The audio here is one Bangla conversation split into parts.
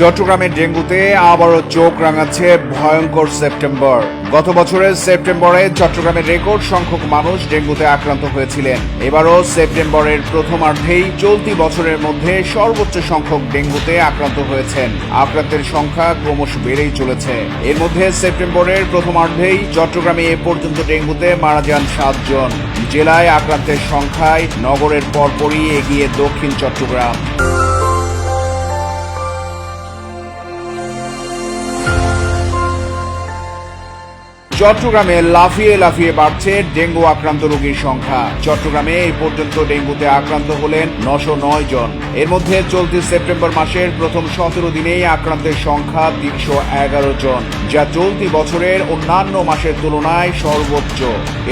চট্টগ্রামের ডেঙ্গুতে আবারও চোখ রাঙাচ্ছে ভয়ঙ্কর সেপ্টেম্বর। গত বছরের সেপ্টেম্বরে চট্টগ্রামের রেকর্ড সংখ্যক মানুষ ডেঙ্গুতে আক্রান্ত হয়েছিলেন। এবারও সেপ্টেম্বরের প্রথমার্ধেই চলতি বছরের মধ্যে সর্বোচ্চ সংখ্যক ডেঙ্গুতে আক্রান্ত হয়েছেন। আক্রান্তের সংখ্যা ক্রমশ বেড়েই চলেছে। এর মধ্যে সেপ্টেম্বরের প্রথমার্ধেই চট্টগ্রামে এ পর্যন্ত ডেঙ্গুতে মারা যান সাতজন জেলায় আক্রান্তের সংখ্যায় নগরের পরপরই এগিয়ে দক্ষিণ চট্টগ্রাম। চট্টগ্রামে লাফিয়ে লাফিয়ে বাড়ছে ডেঙ্গু আক্রান্ত রোগীর সংখ্যা। চট্টগ্রামে এই পর্যন্ত ডেঙ্গুতে আক্রান্ত হলেন নশো নয় জন। এর মধ্যে চলতি সেপ্টেম্বর মাসের প্রথম সতেরো দিনেই আক্রান্তের সংখ্যা তিনশো এগারো জন, যা চলতি বছরের অন্যান্য মাসের তুলনায় সর্বোচ্চ।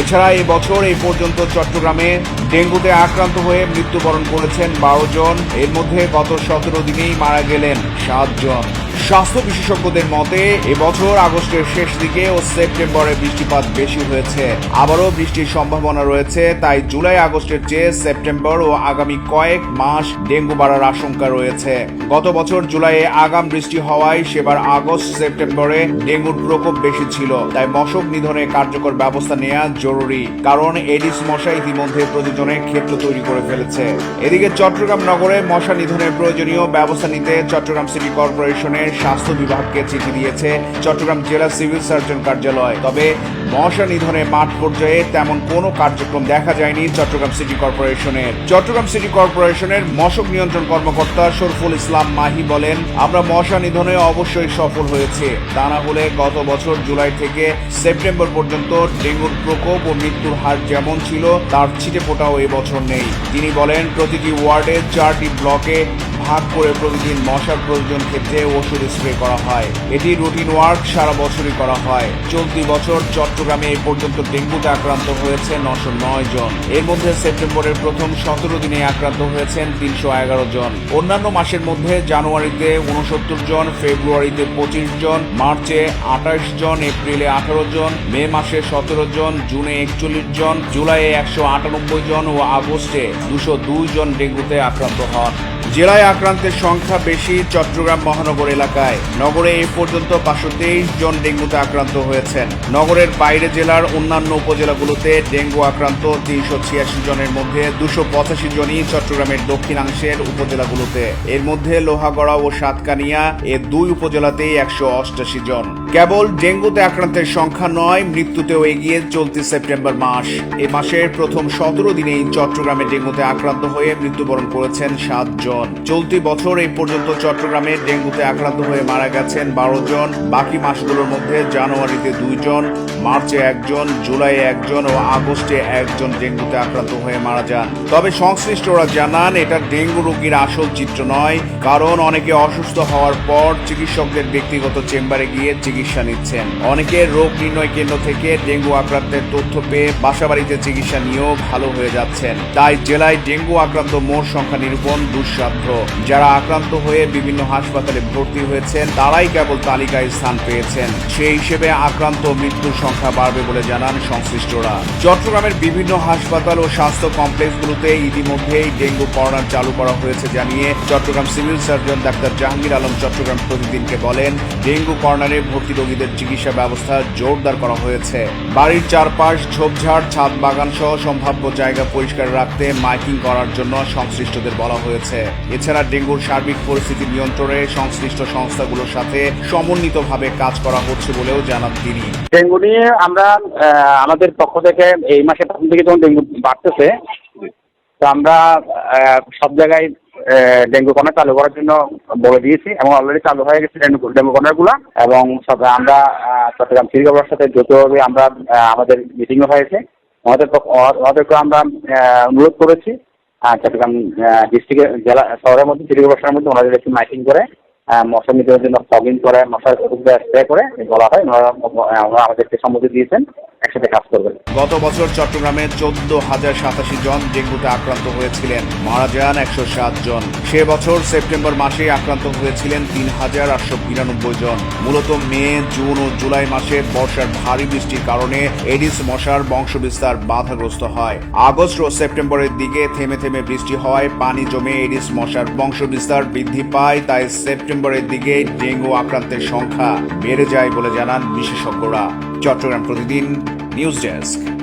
এছাড়া বছর এই পর্যন্ত চট্টগ্রামে ডেঙ্গুতে আক্রান্ত হয়ে মৃত্যুবরণ করেছেন বারো জন। এর মধ্যে গত সতেরো দিনেই মারা গেলেন সাত জন। স্বাস্থ্য বিশেষজ্ঞদের মতে, এবছর আগস্টের শেষ দিকে ও সেপ্টেম্বরে বৃষ্টিপাত বেশি হয়েছে। আবারও বৃষ্টির সম্ভাবনা রয়েছে, তাই জুলাই আগস্টের চেয়ে সেপ্টেম্বর ও আগামী কয়েক মাস ডেঙ্গু বাড়ার আশঙ্কা রয়েছে। গত বছর জুলাইয়ে আগাম বৃষ্টি হওয়ায় সেবার আগস্ট সেপ্টেম্বরে ডেঙ্গুর প্রকোপ বেশি ছিল, তাই মশক নিধনে কার্যকর ব্যবস্থা নেওয়া জরুরি, কারণ এডিস মশা ইতিমধ্যে প্রতিজনের ক্ষেত্র তৈরি করে ফেলেছে। এদিকে চট্টগ্রাম নগরে মশা নিধনের প্রয়োজনীয় ব্যবস্থা নিতে চট্টগ্রাম সিটি কর্পোরেশনের স্বাস্থ্য বিভাগকে চিঠি দিয়েছে চট্টগ্রাম জেলা সিভিল সার্জন কার্যালয়। তবে মশা নিধনে মাঠ পর্যায়ে তেমন কোনো কার্যক্রম দেখা যায়নি চট্টগ্রাম সিটি কর্পোরেশনের। চট্টগ্রাম সিটি কর্পোরেশনের মশক নিয়ন্ত্রণ কর্মকর্তা শরফুল ইসলাম মাহি বলেন, আমরা মশা নিধনে অবশ্যই সফল হয়েছে। তা না হলে গত বছর জুলাই থেকে সেপ্টেম্বর পর্যন্ত ডেঙ্গুর প্রকোপ ও মৃত্যুর হার যেমন ছিল, তার ছিটে ফোটাও এবছর নেই। তিনি বলেন, প্রতিটি ওয়ার্ডে চারটি ব্লকে ভাগ করে প্রতিদিন মশার প্রয়োজন ক্ষেত্রে ওষুধ স্প্রে করা হয়। এটি রুটিন ওয়ার্ক সারা বছরই করা হয়। চলতি বছর চট্টগ্রামে এ পর্যন্ত ডেঙ্গুতে আক্রান্ত হয়েছে নশো নয় জন। এর মধ্যে সেপ্টেম্বরের প্রথম সতেরো দিনে আক্রান্ত হয়েছেন তিনশো এগারো জন। অন্যান্য মাসের মধ্যে জানুয়ারিতে উনসত্তর জন, ফেব্রুয়ারিতে পঁচিশ জন, মার্চে আঠাশ জন, এপ্রিলে আঠারো জন, মে মাসে সতেরো জন, জুনে একচল্লিশ জন, জুলাইয়ে একশো আটানব্বই জন ও আগস্টে দুশো দুই জন ডেঙ্গুতে আক্রান্ত হন। জেলায় আক্রান্তের সংখ্যা বেশি চট্টগ্রাম মহানগর এলাকায়। নগরে এ পর্যন্ত পাঁচশো তেইশ জন ডেঙ্গুতে আক্রান্ত হয়েছেন। নগরের বাইরে জেলার অন্যান্য উপজেলাগুলোতে ডেঙ্গু আক্রান্ত তিনশো ছিয়াশি জনের মধ্যে দুশো পঁচাশি জনই চট্টগ্রামের দক্ষিণাংশের উপজেলাগুলোতে। এর মধ্যে লোহাগড়া ও সাতকানিয়া এ দুই উপজেলাতেই একশো অষ্টাশি জন। কেবল ডেঙ্গুতে আক্রান্তের সংখ্যা নয়, মৃত্যুতেও এগিয়ে চলতি সেপ্টেম্বর মাস। এ মাসের প্রথম সতেরো দিনেই চট্টগ্রামে ডেঙ্গুতে আক্রান্ত হয়ে মৃত্যুবরণ করেছেন সাত জন। চলতি বছর এই পর্যন্ত চট্টগ্রামে ডেঙ্গুতে আক্রান্ত হয়ে মারা গেছেন বারো জন। বাকি মাসগুলোর মধ্যে জানুয়ারিতে দুইজন মার্চে একজন জুলাই একজন ও আগস্টে একজন ডেঙ্গুতে আক্রান্ত হয়ে মারা যান। তবে সংশ্লিষ্টরা জানান, এটা ডেঙ্গু রোগীর আসল চিত্র নয়, কারণ অনেকে অসুস্থ হওয়ার পর চিকিৎসকদের ব্যক্তিগত চেম্বারে গিয়ে চিকিৎসা নিচ্ছেন। অনেকে রোগ নির্ণয় কেন্দ্র থেকে ডেঙ্গু আক্রান্তের তথ্য পেয়ে বাসাবাড়িতে চিকিৎসা নিয়েও ভালো হয়ে যাচ্ছেন। তাই জেলায় ডেঙ্গু আক্রান্ত মোট সংখ্যা নিরূপণ দুঃসাধ্য। যারা আক্রান্ত হয়ে বিভিন্ন হাসপাতালে ভর্তি হয়েছেন, তারাই কেবল তালিকায় স্থান পেয়েছেন। সেই হিসেবে আক্রান্ত মৃত্যুর সংখ্যা বাড়বে বলে জানান সংশ্লিষ্টরা। চট্টগ্রামের বিভিন্ন হাসপাতাল ও স্বাস্থ্য কমপ্লেক্সগুলোতে ইতিমধ্যেই ডেঙ্গু কর্নার চালু করা হয়েছে জানিয়ে Chittagong civil surgeon doctor Jahangir Alam Chittagong প্রতিদিনকে বলেন, ডেঙ্গু কর্নারে ভর্তি রোগীদের চিকিৎসা ব্যবস্থা জোরদার করা হয়েছে। বাড়ির চারপাশ, ঝোপঝাড়, ছাদ বাগান সহ সম্ভাব্য জায়গা পরিষ্কার রাখতে মাইকিং করার জন্য সংশ্লিষ্টদের বলা হয়েছে। এছাড়া ডেঙ্গুর সার্বিক পরিস্থিতি নিয়ন্ত্রণে সংশ্লিষ্ট সংস্থাগুলোর সাথে সমন্বিতভাবে কাজ করা হচ্ছে বলেও জানান তিনি। ডেঙ্গু নিয়ে আমরা আমাদের পক্ষ থেকে এই মাসের প্রথম থেকে যখন ডেঙ্গু বাড়তেছে, তো আমরা সব জায়গায় ডেঙ্গু কর্নার চালু করার জন্য বলে দিয়েছি এবং অলরেডি চালু হয়ে গেছে ডেঙ্গু কর্নারগুলো এবং সাথে আমরা চট্টগ্রাম সিটি সাথে যৌথভাবে আমরা আমাদের মিটিংও হয়েছে। আমাদের ওদেরকে আমরা অনুরোধ করেছি চট্টগ্রাম ডিস্ট্রিক্টের জেলা, শহরের মধ্যে সিটি কর্পোরেশনের মধ্যে ওনাদের একটি মাইকিং করে মশা নিধনের জন্য ফগিং করে, মশার স্প্রে করে বলা হয় ওনারা আমাদেরকে সম্মতি দিয়েছেন, একসাথে কাজ করবেন। গত বছর চট্টগ্রামে চোদ্দ হাজার সাতাশি জন ডেঙ্গুতে আক্রান্ত হয়েছিলেন, মারা যান একশো সাত জন। সে বছর সেপ্টেম্বর মাসে আক্রান্ত হয়েছিলেন তিন হাজার আটশো বিরানব্বই জন। মূলত মে, জুন ও জুলাই মাসে বর্ষার ভারী বৃষ্টির কারণে এডিস মশার বংশবিস্তার বাধাগ্রস্ত হয়। আগস্ট ও সেপ্টেম্বরের দিকে থেমে থেমে বৃষ্টি হওয়ায় পানি জমে এডিস মশার বংশবিস্তার বৃদ্ধি পায়, তাই সেপ্টেম্বর সেপ্টেম্বরের দিকে ডেঙ্গু আক্রান্তের সংখ্যা বেড়ে যায় বলে জানান বিশেষজ্ঞরা। চট্টগ্রাম প্রতিদিন নিউজ ডেস্ক।